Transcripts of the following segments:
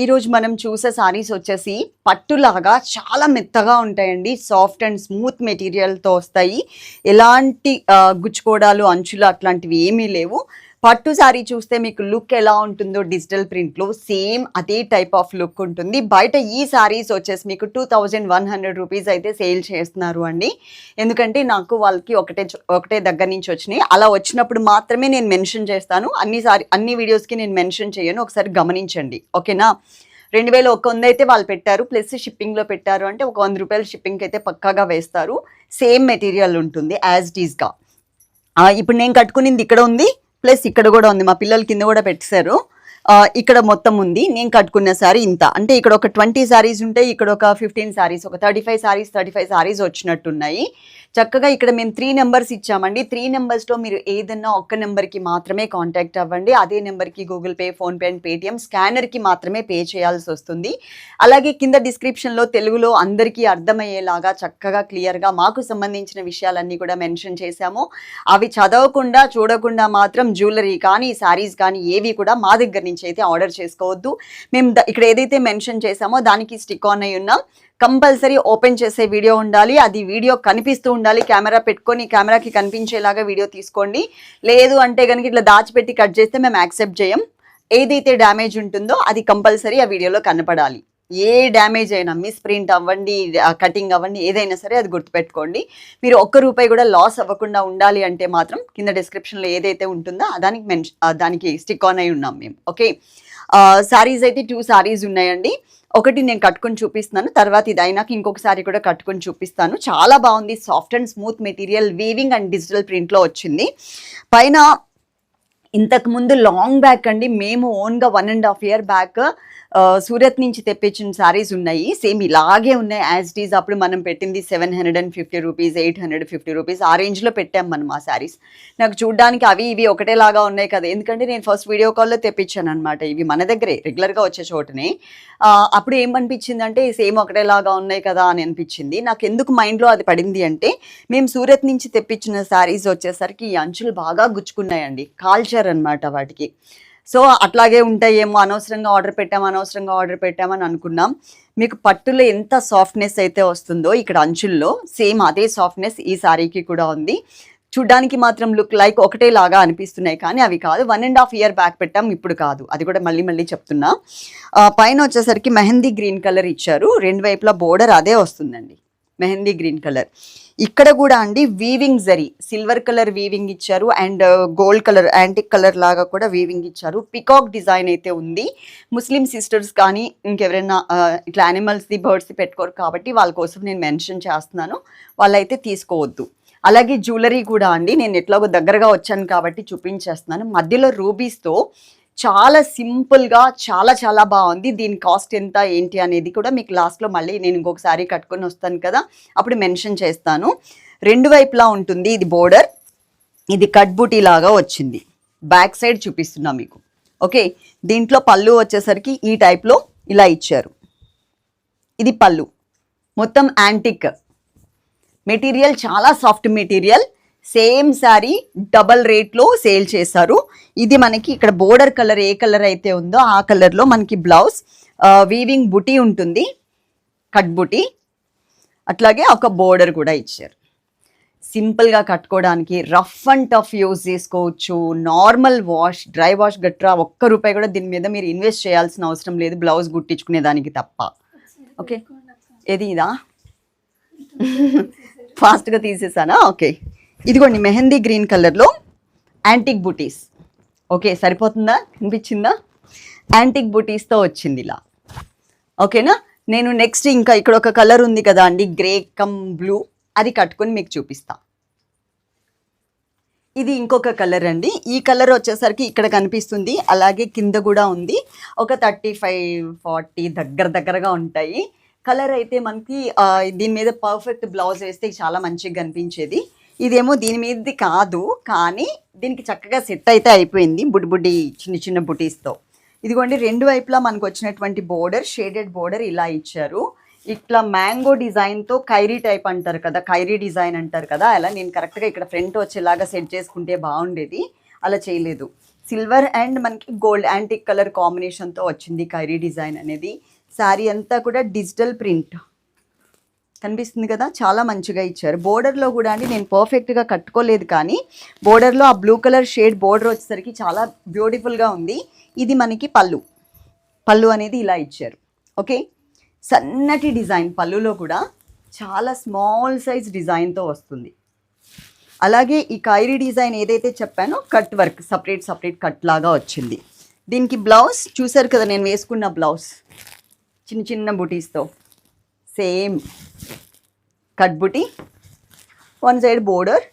ఈరోజు మనం చూసే సారీస్ వచ్చేసి పట్టులాగా చాలా మెత్తగా ఉంటాయండి. సాఫ్ట్ అండ్ స్మూత్ మెటీరియల్తో వస్తాయి. ఎలాంటి గుచ్చుకోడాలు గుచ్చుకోవడాలు అంచులు అట్లాంటివి ఏమీ లేవు. పట్టు సారీ చూస్తే మీకు లుక్ ఎలా ఉంటుందో డిజిటల్ ప్రింట్లో సేమ్ అదే టైప్ ఆఫ్ లుక్ ఉంటుంది. బయట ఈ సారీస్ వచ్చేసి మీకు two thousand one hundred rupees అయితే సేల్ చేస్తున్నారు అండి. ఎందుకంటే నాకు వాళ్ళకి ఒకటే ఒకటే దగ్గర నుంచి వచ్చినాయి. అలా వచ్చినప్పుడు మాత్రమే నేను మెన్షన్ చేస్తాను. అన్ని సారీ అన్ని వీడియోస్కి నేను మెన్షన్ చేయను. ఒకసారి గమనించండి. ఓకేనా? రెండు వేల ఒక వంద అయితే వాళ్ళు పెట్టారు. ప్లస్ షిప్పింగ్లో పెట్టారు అంటే ఒక వంద రూపాయలు షిప్పింగ్ అయితే పక్కాగా వేస్తారు. సేమ్ మెటీరియల్ ఉంటుంది యాజ్ ఇట్ ఇప్పుడు నేను కట్టుకునింది ఇక్కడ ఉంది. ప్లస్ ఇక్కడ కూడా ఉంది మా పిల్లలు కింద కూడా పెట్టేశారు ఇక్కడ మొత్తం ఉంది నేను కట్టుకున్న సారీ ఇంత. అంటే ఇక్కడ ఒక ట్వంటీ సారీస్ ఉంటాయి ఇక్కడ ఒక ఫిఫ్టీన్ సారీస్ ఒక thirty five saris thirty five saris వచ్చినట్టున్నాయి. చక్కగా ఇక్కడ మేము త్రీ నెంబర్స్ ఇచ్చామండి. త్రీ నెంబర్స్లో మీరు ఏదన్నా ఒక్క నెంబర్కి మాత్రమే కాంటాక్ట్ అవ్వండి. అదే నెంబర్కి Google pay PhonePe and Paytm స్కానర్కి మాత్రమే పే చేయాల్సి వస్తుంది. అలాగే కింద డిస్క్రిప్షన్లో తెలుగులో అందరికీ అర్థమయ్యేలాగా చక్కగా క్లియర్గా మాకు సంబంధించిన విషయాలన్నీ కూడా మెన్షన్ చేశాము. అవి చదవకుండా చూడకుండా మాత్రం జ్యువెలరీ కానీ శారీస్ కానీ ఏవి కూడా మా దగ్గర నుంచి అయితే ఆర్డర్ చేసుకోవద్దు. మేము ఇక్కడ ఏదైతే మెన్షన్ చేశామో దానికి స్టిక్ ఆన్ అయి ఉన్నాం. కంపల్సరీ ఓపెన్ చేసే వీడియో ఉండాలి. అది వీడియో కనిపిస్తూ ఉండాలి. కెమెరా పెట్టుకొని కెమెరాకి కనిపించేలాగా వీడియో తీసుకోండి. లేదు అంటే కనుక ఇట్లా దాచిపెట్టి కట్ చేస్తే మేము యాక్సెప్ట్ చేయం. ఏదైతే డ్యామేజ్ ఉంటుందో అది కంపల్సరీ ఆ వీడియోలో కనపడాలి. ఏ డ్యామేజ్ అయినా మిస్ ప్రింట్ అవ్వండి కటింగ్ అవ్వండి ఏదైనా సరే అది గుర్తుపెట్టుకోండి. మీరు ఒక్క రూపాయి కూడా లాస్ అవ్వకుండా ఉండాలి అంటే మాత్రం కింద డిస్క్రిప్షన్లో ఏదైతే ఉంటుందో దానికి మెన్షన్ దానికి స్టిక్ ఆన్ అయి ఉన్నాం మేము. ఓకే? సారీస్ అయితే టూ సారీస్ ఉన్నాయండి. ఒకటి నేను కట్టుకొని చూపిస్తున్నాను తర్వాత ఇది అయినాక ఇంకొకసారి కూడా కట్టుకొని చూపిస్తాను. చాలా బాగుంది soft and smooth material weaving and digital ప్రింట్లో వచ్చింది. పైన ఇంతకు ముందు లాంగ్ బ్యాక్ అండి. మేము ఓన్గా one and half year back Surat నుంచి తెప్పించిన సారీస్ ఉన్నాయి. సేమ్ ఇలాగే ఉన్నాయి యాజ్ ఇట్ ఈజ్ అప్పుడు మనం పెట్టింది seven hundred and fifty rupees eight hundred fifty rupees ఆ రేంజ్లో పెట్టాం మనం ఆ శారీస్ నాకు చూడడానికి అవి ఇవి ఒకటేలాగా ఉన్నాయి కదా. ఎందుకంటే నేను ఫస్ట్ వీడియో కాల్లో తెప్పించాను అనమాట ఇవి మన దగ్గరే రెగ్యులర్గా వచ్చే చోటనే. అప్పుడు ఏమనిపించింది అంటే సేమ్ ఒకటేలాగా ఉన్నాయి కదా అని అనిపించింది. నాకు ఎందుకు మైండ్లో అది పడింది అంటే మేము సూరత్ నుంచి తెప్పించిన శారీస్ వచ్చేసరికి ఈ అంచులు బాగా గుచ్చుకున్నాయండి. కాల్చర్ అన్నమాట వాటికి. సో అట్లాగే ఉంటాయేమో అనవసరంగా ఆర్డర్ పెట్టాము అనవసరంగా ఆర్డర్ పెట్టామని అనుకున్నాం. మీకు పట్టులో ఎంత సాఫ్ట్నెస్ అయితే వస్తుందో ఇక్కడ అంచుల్లో సేమ్ అదే సాఫ్ట్నెస్ ఈ సారీకి కూడా ఉంది. చూడ్డానికి మాత్రం లుక్ లైక్ ఒకటే లాగా అనిపిస్తున్నాయి కానీ అవి కాదు. One and half year back పెట్టాం ఇప్పుడు కాదు. అది కూడా మళ్ళీ మళ్ళీ చెప్తున్నా. పైన వచ్చేసరికి మెహందీ గ్రీన్ కలర్ ఇచ్చారు. రెండు వైపులా బోర్డర్ అదే వస్తుందండి. Mehndi green colour. ఇక్కడ కూడా అండి weaving zari silver colour weaving ఇచ్చారు and gold colour antique colour లాగా కూడా వీవింగ్ ఇచ్చారు. పికాక్ డిజైన్ అయితే ఉంది. ముస్లిం సిస్టర్స్ కానీ ఇంకెవరైనా uh, ఇట్లా యానిమల్స్ది బర్డ్స్ది పెట్టుకోరు కాబట్టి వాళ్ళ కోసం నేను మెన్షన్ చేస్తున్నాను. వాళ్ళైతే తీసుకోవద్దు. అలాగే జ్యువెలరీ కూడా అండి. నేను ఎట్లాగో దగ్గరగా వచ్చాను కాబట్టి చూపించేస్తున్నాను. మధ్యలో రూబీస్తో చాలా సింపుల్గా చాలా చాలా బాగుంది. దీని కాస్ట్ ఎంత ఏంటి అనేది కూడా మీకు లాస్ట్లో మళ్ళీ నేను ఇంకొకసారి కట్టుకొని వస్తాను కదా అప్పుడు మెన్షన్ చేస్తాను. రెండు వైపులా ఉంటుంది ఇది బోర్డర్ ఇది కట్ బూటీ లాగా వచ్చింది. బ్యాక్ సైడ్ చూపిస్తున్నా మీకు. ఓకే దీంట్లో పళ్ళు వచ్చేసరికి ఈ టైప్లో ఇలా ఇచ్చారు. ఇది పళ్ళు. మొత్తం యాంటిక్ మెటీరియల్ చాలా soft material same sari double రేట్లో సేల్ చేశారు. ఇది మనకి ఇక్కడ బోర్డర్ కలర్ ఏ కలర్ అయితే ఉందో ఆ కలర్లో మనకి బ్లౌజ్ వీవింగ్ బుటీ ఉంటుంది. కట్ బుటీ. అట్లాగే ఒక బోర్డర్ కూడా ఇచ్చారు. సింపుల్గా కట్టుకోవడానికి రఫ్ అండ్ టఫ్ యూజ్ చేసుకోవచ్చు. నార్మల్ వాష్ డ్రై వాష్ గట్రా ఒక్క రూపాయి కూడా దీని మీద మీరు ఇన్వెస్ట్ చేయాల్సిన అవసరం లేదు. బ్లౌజ్ గుట్టించుకునే దానికి తప్ప. ఓకే. ఏది ఇదా? ఫాస్ట్గా తీసేసానా? ఓకే. ఇదిగోండి మెహందీ గ్రీన్ కలర్లో యాంటిక్ బుటీస్. ఓకే సరిపోతుందా? కనిపించిందా యాంటిక్ బుటీస్తో వచ్చింది ఇలా. ఓకేనా? నేను నెక్స్ట్ ఇంకా ఇక్కడ ఒక కలర్ ఉంది కదా అండి గ్రే కమ్ బ్లూ. అది కట్టుకొని మీకు చూపిస్తా. ఇది ఇంకొక కలర్ అండి. ఈ కలర్ వచ్చేసరికి ఇక్కడ కనిపిస్తుంది అలాగే కింద కూడా ఉంది. ఒక థర్టీ ఫైవ్ ఫార్టీ దగ్గర దగ్గరగా ఉంటాయి. కలర్ అయితే మనకి దీని మీద పర్ఫెక్ట్ బ్లౌజ్ వేస్తే చాలా మంచిగా కనిపించేది. ఇదేమో దీని మీదది కాదు కానీ దీనికి చక్కగా సెట్ అయితే అయిపోయింది బుడ్డి బుడ్డి చిన్న చిన్న బుటీస్తో. ఇదిగోండి రెండు వైపులా మనకు వచ్చినటువంటి బోర్డర్ షేడెడ్ బోర్డర్ ఇలా ఇచ్చారు. ఇట్లా మ్యాంగో డిజైన్తో ఖైరీ టైప్ అంటారు కదా ఖైరీ డిజైన్ అంటారు కదా అలా నేను కరెక్ట్గా ఇక్కడ ఫ్రంట్ వచ్చేలాగా సెట్ చేసుకుంటే బాగుండేది అలా చేయలేదు. సిల్వర్ అండ్ మనకి గోల్డ్ యాంటిక్ కలర్ కాంబినేషన్తో వచ్చింది కైరీ డిజైన్ అనేది. శారీ అంతా కూడా డిజిటల్ ప్రింట్. కనిపిస్తుంది కదా చాలా మంచిగా ఇచ్చారు. బోర్డర్లో కూడా అండి నేను పర్ఫెక్ట్గా కట్టుకోలేదు కానీ బోర్డర్లో ఆ బ్లూ కలర్ షేడ్ బోర్డర్ వచ్చేసరికి చాలా బ్యూటిఫుల్గా ఉంది. ఇది మనకి పళ్ళు. పళ్ళు అనేది ఇలా ఇచ్చారు. ఓకే సన్నటి డిజైన్ పళ్ళులో కూడా చాలా స్మాల్ సైజ్ డిజైన్తో వస్తుంది. అలాగే ఈ కైరీ డిజైన్ ఏదైతే చెప్పానో cut work separate separate cut లాగా వచ్చింది. దీనికి బ్లౌజ్ చూసారు కదా నేను వేసుకున్న బ్లౌజ్ చిన్న చిన్న బుటీస్తో సేమ్ కట్బుటి వన్ సైడ్ బోర్డర్.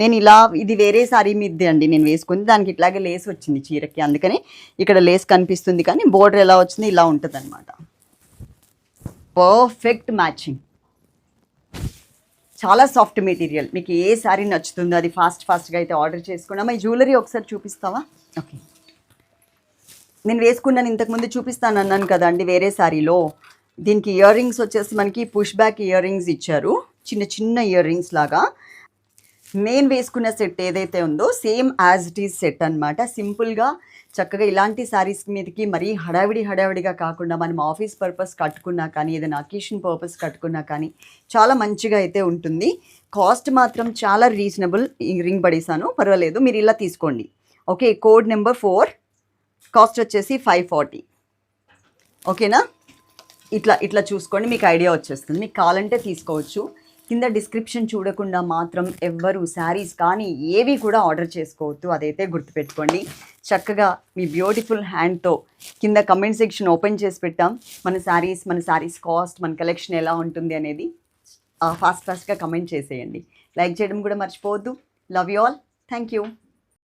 నేను ఇలా ఇది వేరే సారీ మీదే అండి నేను వేసుకుంది. దానికి ఇట్లాగే లేస్ వచ్చింది చీరకి. అందుకని ఇక్కడ లేస్ కనిపిస్తుంది కానీ బోర్డర్ ఎలా వచ్చింది ఇలా ఉంటుంది అనమాట పర్ఫెక్ట్ మ్యాచింగ్ చాలా సాఫ్ట్ మెటీరియల్ మీకు ఏ శారీ నచ్చుతుందో అది ఫాస్ట్ ఫాస్ట్గా అయితే ఆర్డర్ చేసుకున్నామా ఈ జ్యువెలరీ ఒకసారి చూపిస్తావా? ఓకే నేను వేసుకున్నాను ఇంతకుముందు చూపిస్తాను అన్నాను కదండి వేరే శారీలో దీనికి ఇయర్ రింగ్స్ వచ్చేసి మనకి పుష్ బ్యాక్ ఇయర్ రింగ్స్ ఇచ్చారు. చిన్న చిన్న ఇయర్ రింగ్స్ లాగా. నేను వేసుకున్న సెట్ ఏదైతే ఉందో same as it is set అనమాట సింపుల్గా చక్కగా ఇలాంటి శారీస్ మీదకి మరీ హడావిడి హడావిడిగా కాకుండా మనం ఆఫీస్ పర్పస్ కట్టుకున్నా కానీ ఏదైనా అకేషన్ పర్పస్ కట్టుకున్నా కానీ చాలా మంచిగా అయితే ఉంటుంది. కాస్ట్ మాత్రం చాలా రీజనబుల్ రింగ్ పడేసాను. పర్వాలేదు మీరు ఇలా తీసుకోండి. Okay code number four cost వచ్చేసి ఫైవ్ ఫార్టీ ఓకేనా ఇట్లా ఇట్లా చూసుకోండి మీకు ఐడియా వచ్చేస్తుంది. మీకు కావాలంటే తీసుకోవచ్చు. కింద డిస్క్రిప్షన్ చూడకుండా మాత్రం ఎవ్వరు శారీస్ కానీ ఏవి కూడా ఆర్డర్ చేసుకోవద్దు. అదైతే గుర్తుపెట్టుకోండి. చక్కగా మీ బ్యూటిఫుల్ హ్యాండ్తో కింద కమెంట్ సెక్షన్ ఓపెన్ చేసి పెట్టాం. మన శారీస్ మన శారీస్ కాస్ట్ మన కలెక్షన్ ఎలా ఉంటుంది అనేది ఫాస్ట్ ఫాస్ట్గా కమెంట్ చేసేయండి. లైక్ చేయడం కూడా మర్చిపోవద్దు. Love you all thank you